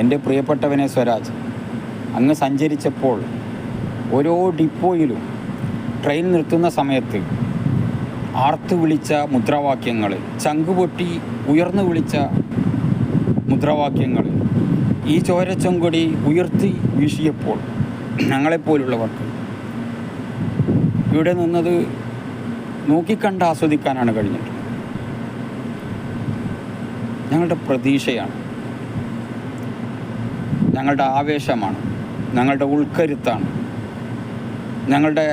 എന്റെ പ്രിയപ്പെട്ടവനെ സ്വരാജ് അങ്ങ് സഞ്ചരിച്ചപ്പോൾ ഓരോ ഡിപ്പോയിലും ട്രെയിൻ നിർത്തുന്ന സമയത്ത് ആർത്തു വിളിച്ച മുദ്രാവാക്യങ്ങൾ ചങ്കുപൊട്ടി ഉയർന്നു വിളിച്ച മുദ്രാവാക്യങ്ങൾ ഈ ചോരച്ചൊങ്കൊടി ഉയർത്തി വീശിയപ്പോൾ ഞങ്ങളെപ്പോലുള്ളവർക്ക് ഇവിടെ നിന്നത് നോക്കിക്കണ്ട് ആസ്വദിക്കാനാണ് കഴിഞ്ഞിട്ടുള്ളത് ഞങ്ങളുടെ പ്രതീക്ഷയാണ്. ഞങ്ങളുടെ ആവേശമാണ് ഞങ്ങളുടെ ഉൾക്കരുത്താണ് ഞങ്ങളുടെ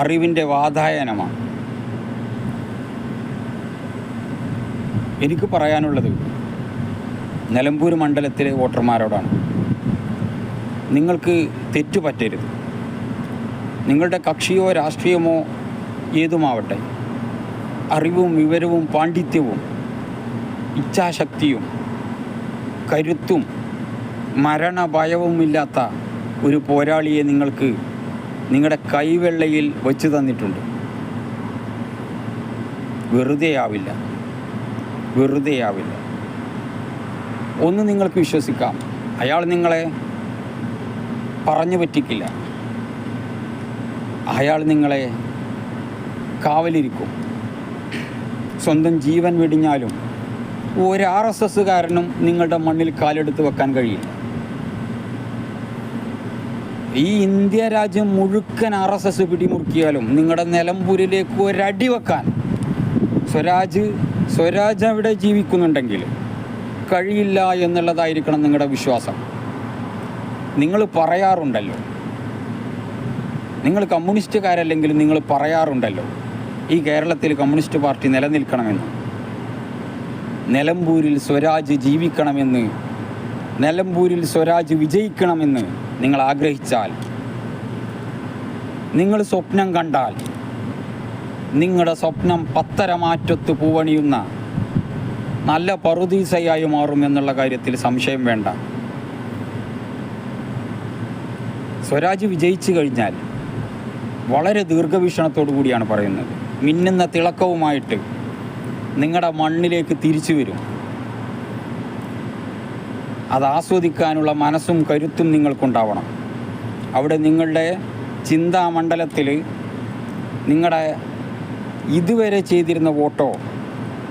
അറിവിന്റെ വാതായനമാണ്. എനിക്ക് പറയാനുള്ളത് നിലമ്പൂർ മണ്ഡലത്തിലെ വോട്ടർമാരോടാണ്. നിങ്ങൾക്ക് തെറ്റുപറ്റരുത് നിങ്ങളുടെ കക്ഷിയോ രാഷ്ട്രീയമോ ഏതുമാവട്ടെ അറിവും വിവരവും പാണ്ഡിത്യവും ഇച്ഛാശക്തിയും കരുത്തും മരണഭയവുമില്ലാത്ത ഒരു പോരാളിയെ നിങ്ങൾക്ക് നിങ്ങളുടെ കൈവെള്ളയിൽ വെച്ച് തന്നിട്ടുണ്ട്. വെറുതെയാവില്ല. വെറുതെയാവില്ല. ഒന്ന് നിങ്ങൾക്ക് വിശ്വസിക്കാം. അയാൾ നിങ്ങളെ പറഞ്ഞു പറ്റിക്കില്ല. അയാൾ നിങ്ങളെ കാവലിരിക്കും. സ്വന്തം ജീവൻ വെടിഞ്ഞാലും ഒരു ആർ എസ് എസ്സുകാരനും നിങ്ങളുടെ മണ്ണിൽ കാലെടുത്ത് വെക്കാൻ കഴിയില്ല. ഈ ഇന്ത്യ രാജ്യം മുഴുക്കൻ ആർ എസ് എസ് പിടിമുറുക്കിയാലും നിങ്ങളുടെ നിലമ്പൂരിലേക്ക് ഒരടി വെക്കാൻ സ്വരാജ് സ്വരാജ് അവിടെ ജീവിക്കുന്നുണ്ടെങ്കിൽ കഴിയില്ല എന്നുള്ളതായിരിക്കണം നിങ്ങളുടെ വിശ്വാസം. നിങ്ങൾ പറയാറുണ്ടല്ലോ. നിങ്ങൾ കമ്മ്യൂണിസ്റ്റുകാരല്ലെങ്കിൽ നിങ്ങൾ പറയാറുണ്ടല്ലോ. ഈ കേരളത്തിൽ കമ്മ്യൂണിസ്റ്റ് പാർട്ടി നിലനിൽക്കണമെന്ന്. നിലമ്പൂരിൽ സ്വരാജ് ജീവിക്കണമെന്ന് നിലമ്പൂരിൽ സ്വരാജ് വിജയിക്കണമെന്ന് നിങ്ങൾ ആഗ്രഹിച്ചാൽ നിങ്ങൾ സ്വപ്നം കണ്ടാൽ നിങ്ങളുടെ സ്വപ്നം പത്തരമാറ്റത്ത് പൂവണിയുന്ന നല്ല പറുദീസയായി മാറും എന്നുള്ള കാര്യത്തിൽ സംശയം വേണ്ട. സ്വരാജ് വിജയിച്ചു കഴിഞ്ഞാൽ വളരെ ദീർഘവീക്ഷണത്തോടു കൂടിയാണ് പറയുന്നത്. മിന്നുന്ന തിളക്കവുമായിട്ട് നിങ്ങളുടെ മണ്ണിലേക്ക് തിരിച്ചു വരും. അത് ആസ്വദിക്കാനുള്ള മനസ്സും കരുത്തും നിങ്ങൾക്കുണ്ടാവണം. അവിടെ നിങ്ങളുടെ ചിന്താമണ്ഡലത്തിൽ നിങ്ങളുടെ ഇതുവരെ ചെയ്തിരുന്ന വോട്ടോ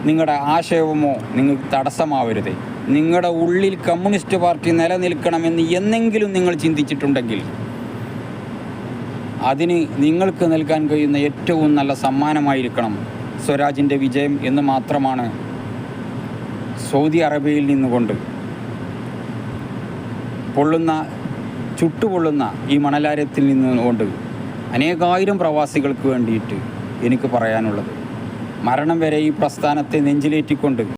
നിങ്ങളുടെ ആശയവുമോ നിങ്ങൾക്ക് തടസ്സമാവരുത്. നിങ്ങളുടെ ഉള്ളിൽ കമ്മ്യൂണിസ്റ്റ് പാർട്ടി നിലനിൽക്കണമെന്ന് എന്നെങ്കിലും നിങ്ങൾ ചിന്തിച്ചിട്ടുണ്ടെങ്കിൽ അതിന് നിങ്ങൾക്ക് നൽകാൻ കഴിയുന്ന ഏറ്റവും നല്ല സമ്മാനമായിരിക്കണം സ്വരാജിന്റെ വിജയം എന്ന് മാത്രമാണ് സൗദി അറേബ്യയിൽ നിന്നുകൊണ്ട്. പൊള്ളുന്ന ചുട്ടുപൊള്ളുന്ന ഈ മണലാരത്തിൽ നിന്നുകൊണ്ട് അനേകായിരം പ്രവാസികൾക്ക് വേണ്ടിയിട്ട് എനിക്ക് പറയാനുള്ളത്. മരണം വരെ ഈ പ്രസ്ഥാനത്തെ നെഞ്ചിലേറ്റിക്കൊണ്ട്